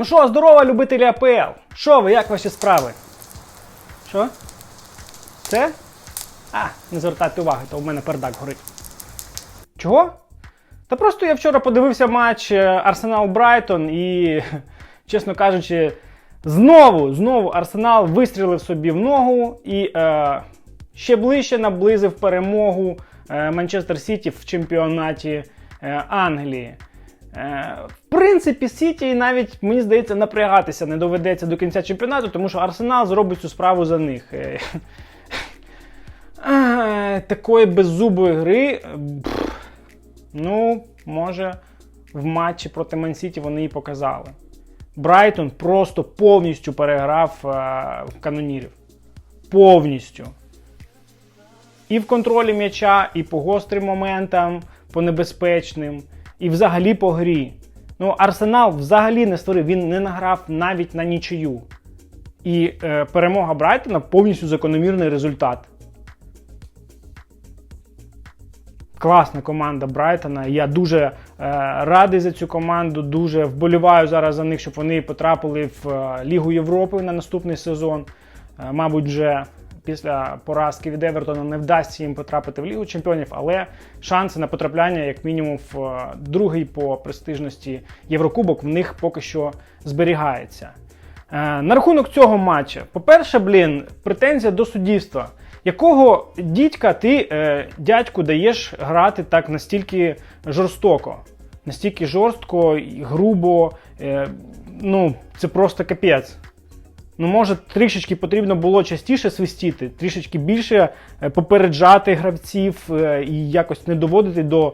Ну що, здорово, любителі АПЛ! Що ви, як ваші справи? Що? Це? А, не звертайте уваги, то в мене пердак горить. Чого? Та просто я вчора подивився матч е, Арсенал Брайтон і, чесно кажучи, знову, знову Арсенал вистрілив собі в ногу і е, ще ближче наблизив перемогу е, Манчестер Сіті в чемпіонаті е, Англії. Е, в принципі, Сіті навіть, мені здається, напрягатися не доведеться до кінця чемпіонату, тому що Арсенал зробить цю справу за них. Е, е, Такої беззубої гри. Ну, може, в матчі проти Мансіті вони і показали. Брайтон просто повністю переграв канонірів. Повністю. І в контролі м'яча, і по гострим моментам, по небезпечним, і взагалі по грі. Ну, Арсенал взагалі не створив, він не награв навіть на нічию. І е, перемога Брайтона повністю закономірний результат. Класна команда Брайтона. Я дуже е, радий за цю команду, дуже вболіваю зараз за них, щоб вони потрапили в е, Лігу Європи на наступний сезон. Е, мабуть, вже після поразки від Евертона не вдасться їм потрапити в Лігу Чемпіонів, але шанси на потрапляння, як мінімум, в е, другий по престижності Єврокубок в них поки що зберігається. Е, на рахунок цього матча, по-перше, блін, претензія до суддівства. Якого дідька ти е, дядьку даєш грати так настільки жорстоко? Настільки жорстко грубо. Ну, це просто капець. Ну, може, трішечки потрібно було частіше свистіти, трішечки більше е, попереджати гравців е, і якось не доводити до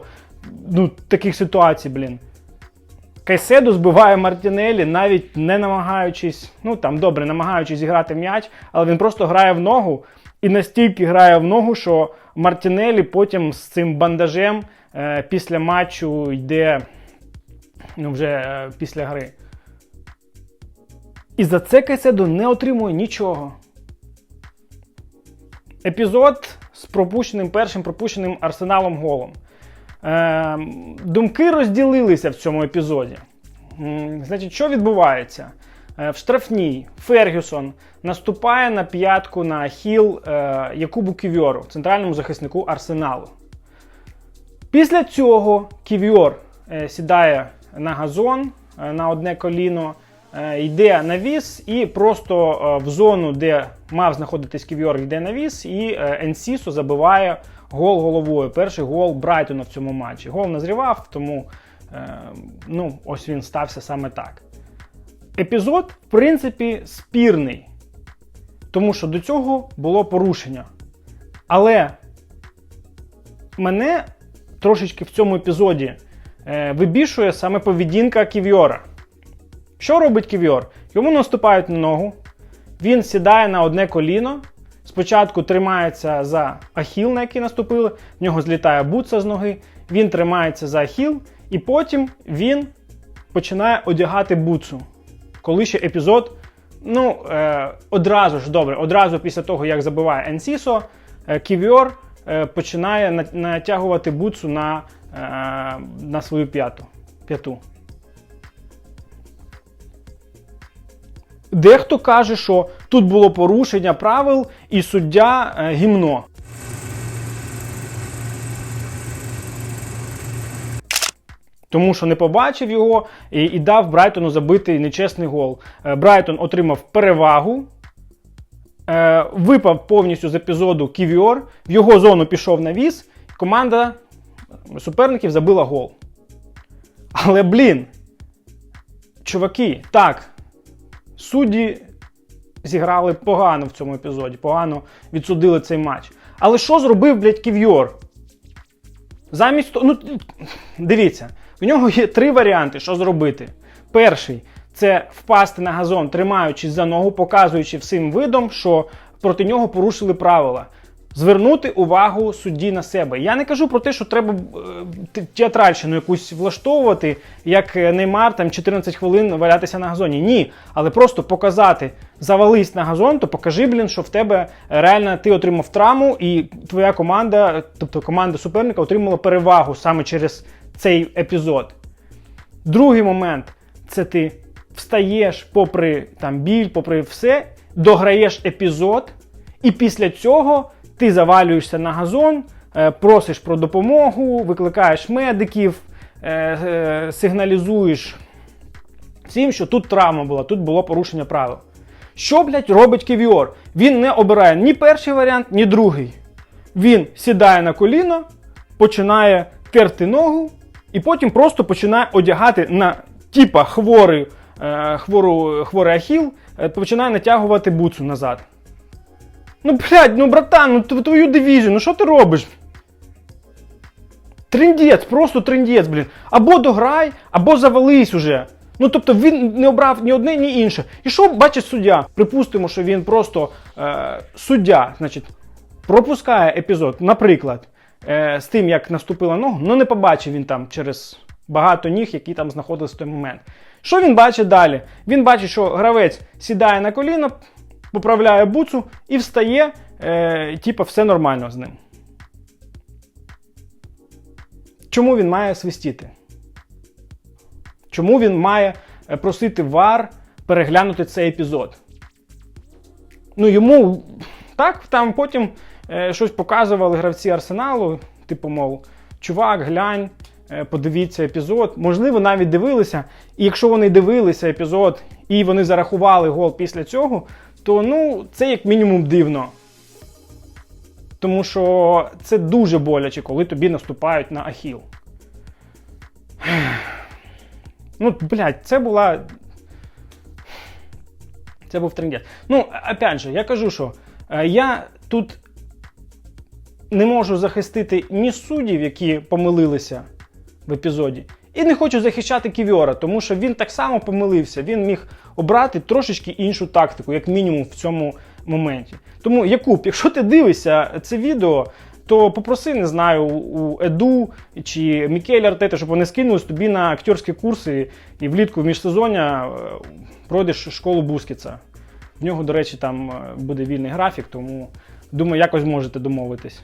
ну, таких ситуацій, блін. Кайседо збиває Мартінелі, навіть не намагаючись, ну там добре, намагаючись зіграти м'яч, але він просто грає в ногу і настільки грає в ногу, що Мартінелі потім з цим бандажем е, після матчу йде ну, вже е, після гри. І за це Кайседо не отримує нічого. Епізод з пропущеним першим пропущеним арсеналом голом. Е, думки розділилися в цьому епізоді. Значить, що відбувається? Е, в штрафній Фергюсон наступає на п'ятку на хіл е, Якубу Ківьору, центральному захиснику Арсеналу. Після цього Ківьор е, сідає на газон е, на одне коліно, йде на віс і просто е, в зону, де мав знаходитись Ківьор, йде на віс, і е, Енсісо забиває гол головою. Перший гол Брайтона в цьому матчі. Гол назрівав, тому е, ну, ось він стався саме так. Епізод, в принципі, спірний, тому що до цього було порушення. Але мене трошечки в цьому епізоді е, вибішує саме поведінка Ківьора. Що робить Ківьор? Йому наступають на ногу, він сідає на одне коліно. Спочатку тримається за ахіл, на який наступили, в нього злітає бутса з ноги, він тримається за ахіл, і потім він починає одягати бутсу. Коли ще епізод, ну, е, одразу ж добре, одразу після того, як забиває Енсісо, е, Ківьор е, починає натягувати бутсу на, е, на свою п'яту. п'яту. Дехто каже, що тут було порушення правил і суддя е, гімно. Тому що не побачив його і, і дав Брайтону забити нечесний гол. Е, Брайтон отримав перевагу, е, випав повністю з епізоду Ківіор, в його зону пішов навіс, команда суперників забила гол. Але, блін, чуваки, так, судді зіграли погано в цьому епізоді, погано відсудили цей матч. Але що зробив, блядь, Ків'йор? Замість того, ну дивіться, в нього є три варіанти, що зробити. Перший це впасти на газон, тримаючись за ногу, показуючи всім видом, що проти нього порушили правила. Звернути увагу судді на себе. Я не кажу про те, що треба е, театральщину якусь влаштовувати, як е, Неймар там 14 хвилин валятися на газоні. Ні, але просто показати, завались на газон, то покажи, блін, що в тебе реально ти отримав травму, і твоя команда, тобто команда суперника, отримала перевагу саме через цей епізод. Другий момент це ти встаєш попри там біль, попри все, дограєш епізод, і після цього ти завалюєшся на газон, е, просиш про допомогу, викликаєш медиків, е, е, сигналізуєш всім, що тут травма була, тут було порушення правил. Що, блядь, робить Кевіор? Він не обирає ні перший варіант, ні другий. Він сідає на коліно, починає терти ногу, і потім просто починає одягати на типа хворий, хвору, хворий ахіл, починає натягувати буцу назад. Ну, блядь, ну братан, ну тв- твою дивізію, ну що ти робиш? Триндець, просто триндець, блін. Або дограй, або завались уже. Ну тобто він не обрав ні одне, ні інше. І що бачить суддя? Припустимо, що він просто е, суддя, значить, пропускає епізод, наприклад, е, з тим, як наступила ногу, ну не побачив він там через багато ніг, які там знаходились в той момент. Що він бачить далі? Він бачить, що гравець сідає на коліно, поправляє буцу і встає, е, типа, все нормально з ним. Чому він має свистіти? Чому він має е, просити вар переглянути цей епізод? Ну йому так, там потім е, щось показували гравці арсеналу, типу, мов, чувак, глянь, е, подивіться епізод. Можливо, навіть дивилися. І якщо вони дивилися епізод і вони зарахували гол після цього, то ну, це як мінімум дивно. Тому що це дуже боляче, коли тобі наступають на ахіл. Ну, блядь, це була. Це був трендець. Ну, опять же, я кажу, що е, я тут не можу захистити ні суддів, які помилилися в епізоді, і не хочу захищати Ківіора, тому що він так само помилився. Він міг обрати трошечки іншу тактику, як мінімум в цьому моменті. Тому, Якуб, якщо ти дивишся це відео, то попроси, не знаю, у Еду чи Мікель Артета, щоб вони скинулись тобі на актерські курси і влітку в міжсезоння е, пройдеш школу Бускіца. В нього, до речі, там е, буде вільний графік, тому думаю, якось можете домовитись.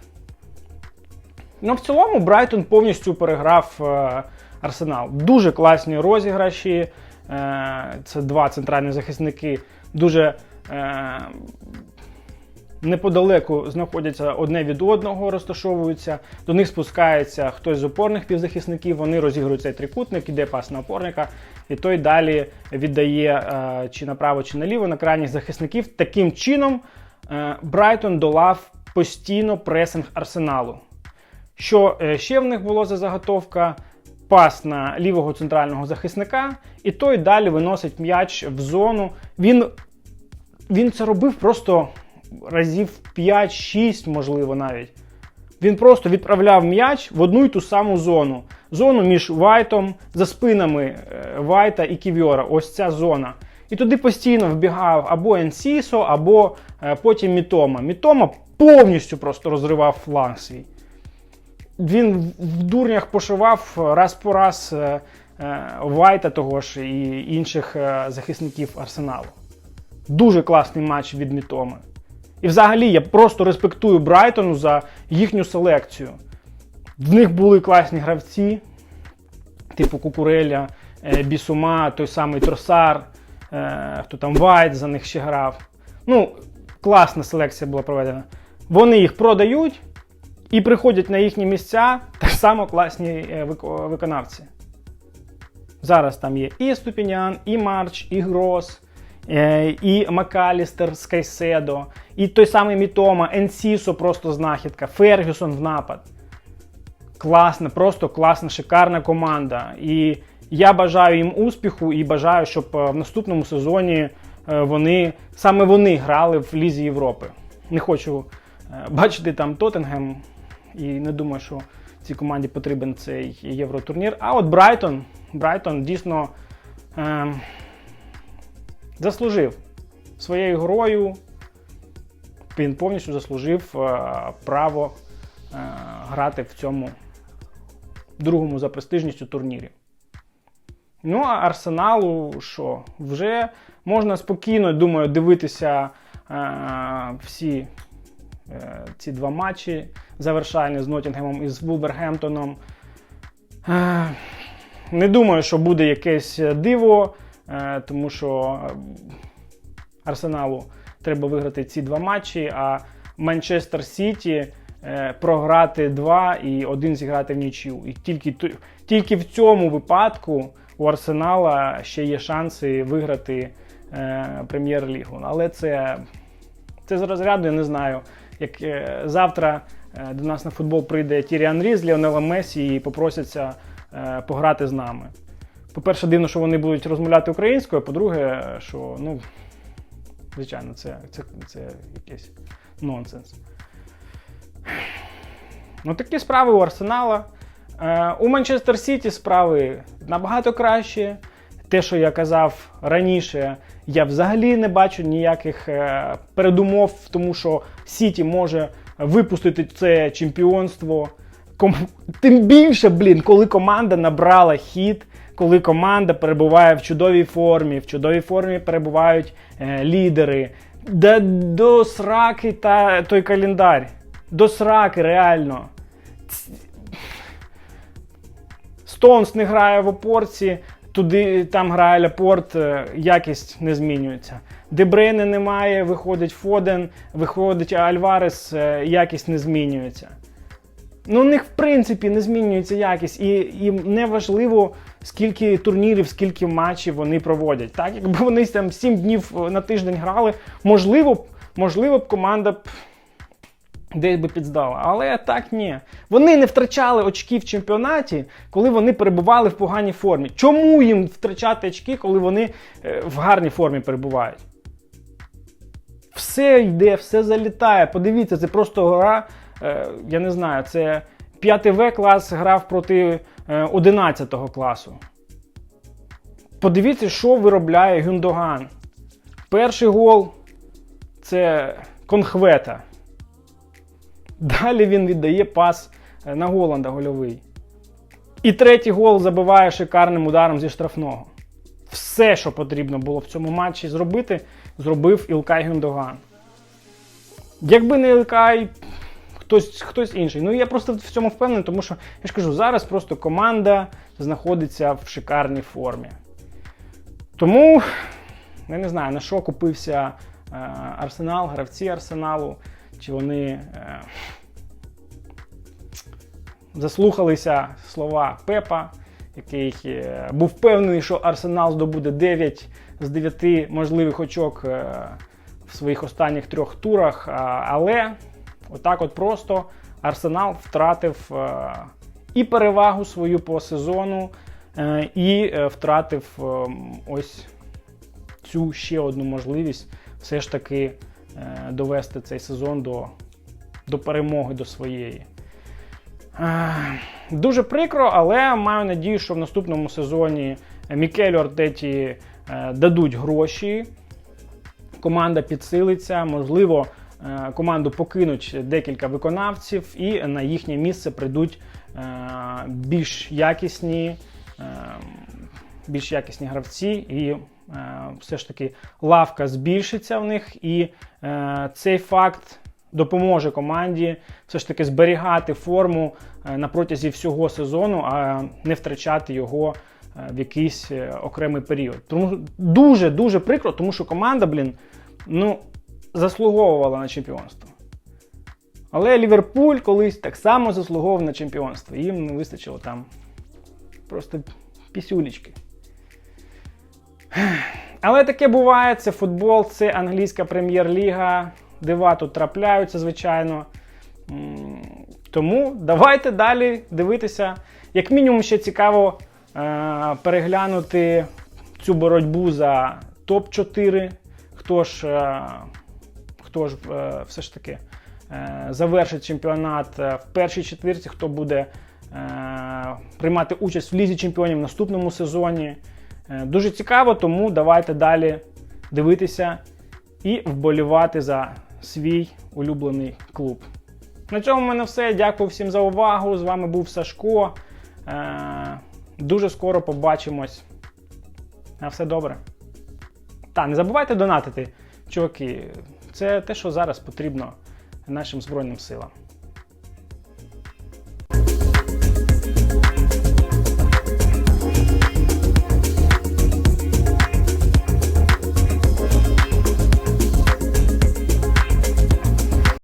Ну, в цілому, Брайтон повністю переграв е, Арсенал. Дуже класні розіграші. Е, це два центральні захисники. Дуже е, неподалеку знаходяться одне від одного, розташовуються. До них спускається хтось з опорних півзахисників. Вони розігрують цей трикутник, іде пас на опорника, і той далі віддає е, чи направо, чи наліво на крайніх захисників. Таким чином Брайтон долав постійно пресинг арсеналу. Що ще в них було за заготовка? Пас на лівого центрального захисника, і той далі виносить м'яч в зону. Він, він це робив просто разів 5-6, можливо, навіть. Він просто відправляв м'яч в одну й ту саму зону. Зону між Вайтом, за спинами е, Вайта і Ківіора. Ось ця зона. І туди постійно вбігав або Енсісо, або е, потім Мітома. Мітома повністю просто розривав фланг свій. Він в дурнях пошивав раз по раз е, е, Вайта того ж і інших е, захисників Арсеналу. Дуже класний матч від Мітоми. І взагалі я просто респектую Брайтону за їхню селекцію. В них були класні гравці, типу Кукуреля, е, Бісума, той самий Тросар, е, хто там Вайт за них ще грав. Ну, класна селекція була проведена. Вони їх продають і приходять на їхні місця так само класні е, виконавці. Зараз там є і Ступінян, і Марч, і Грос, е, і Макалістер з Кайседо, і той самий Мітома, Енсісо просто знахідка, Фергюсон в напад. Класна, просто класна, шикарна команда. І я бажаю їм успіху і бажаю, щоб е, в наступному сезоні вони саме вони грали в Лізі Європи. Не хочу бачити там Тоттенгем і не думаю, що цій команді потрібен цей євротурнір. А от Брайтон, Брайтон дійсно е, заслужив своєю грою. Він повністю заслужив е, право е, грати в цьому другому за престижністю турнірі. Ну, а Арсеналу що? Вже можна спокійно, думаю, дивитися е, всі ці два матчі завершальні з Ноттінгемом і з Вулвергемптоном. Е, не думаю, що буде якесь диво е, тому що е, Арсеналу треба виграти ці два матчі, а Манчестер Сіті е, програти два і один зіграти в нічю. І тільки, тільки в цьому випадку у Арсенала ще є шанси виграти е, прем'єр-лігу. Але це, це з розряду, я не знаю. Як е, завтра е, до нас на футбол прийде Тірі Анрі з Ліонелом Месі і попросяться е, пограти з нами. По-перше, дивно, що вони будуть розмовляти українською, а по-друге, що ну, звичайно, це, це, це якийсь нонсенс. Ну, такі справи у Арсенала. У Манчестер Сіті справи набагато краще. Те, що я казав раніше, я взагалі не бачу ніяких е, передумов, тому що Сіті може випустити це чемпіонство. Тим більше, блін, коли команда набрала хід, коли команда перебуває в чудовій формі, в чудовій формі перебувають е, лідери. Да, до сраки та той календар. До сраки, реально. Стоунс не грає в опорці, туди там грає Ляпорт, е, якість не змінюється. Дебрейне немає, виходить Фоден, виходить Альварес, е, якість не змінюється. Ну, у них в принципі не змінюється якість, і їм не важливо, скільки турнірів, скільки матчів вони проводять. Так, якби вони там 7 днів на тиждень грали, можливо, можливо б команда б десь би підздала. Але так ні. Вони не втрачали очки в чемпіонаті, коли вони перебували в поганій формі. Чому їм втрачати очки, коли вони е, в гарній формі перебувають? Все йде, все залітає. Подивіться, це просто гра. е, Я не знаю, це 5 В клас грав проти е, 11 класу. Подивіться, що виробляє Гюндоган. Перший гол це конхвета. Далі він віддає пас е, на Голланда гольовий. І третій гол забиває шикарним ударом зі штрафного. Все, що потрібно було в цьому матчі зробити, зробив Ілкай Гюндоган. Якби не Ілкай, хтось, хтось інший. Ну я просто в цьому впевнений, тому що я ж кажу, зараз просто команда знаходиться в шикарній формі. Тому я не знаю, на що купився е, Арсенал, гравці Арсеналу, чи вони е, заслухалися слова Пепа, який е, був впевнений, що Арсенал здобуде 9 з 9 можливих очок е, в своїх останніх трьох турах. Але отак от просто Арсенал втратив і перевагу свою по сезону, і втратив е, ось цю ще одну можливість все ж таки довести цей сезон до, до перемоги до своєї. Е, Дуже прикро, але маю надію, що в наступному сезоні Мікелю Артеті е, дадуть гроші. Команда підсилиться, можливо, е, команду покинуть декілька виконавців, і на їхнє місце прийдуть е, більш якісні, е, більш якісні гравці, і е, все ж таки лавка збільшиться в них, і е, цей факт допоможе команді все ж таки зберігати форму е, на протязі всього сезону, а не втрачати його е, в якийсь е, окремий період. Тому дуже дуже прикро, тому що команда, блін, ну, заслуговувала на чемпіонство. Але Ліверпуль колись так само заслуговував на чемпіонство. Їм не вистачило там просто пісюлічки. Але таке буває, це футбол, це англійська прем'єр-ліга. Дива тут трапляються, звичайно. Тому давайте далі дивитися. Як мінімум, ще цікаво е, переглянути цю боротьбу за топ-4. Хто ж, е, хто ж е, все ж таки е, завершить чемпіонат е, в першій четвірці, хто буде е, приймати участь в лізі чемпіонів в наступному сезоні. Е, Дуже цікаво, тому давайте далі дивитися і вболівати за свій улюблений клуб. На цьому в мене все. Дякую всім за увагу. З вами був Сашко. Е, Дуже скоро побачимось. На все добре. Та, не забувайте донатити, чуваки. Це те, що зараз потрібно нашим Збройним силам.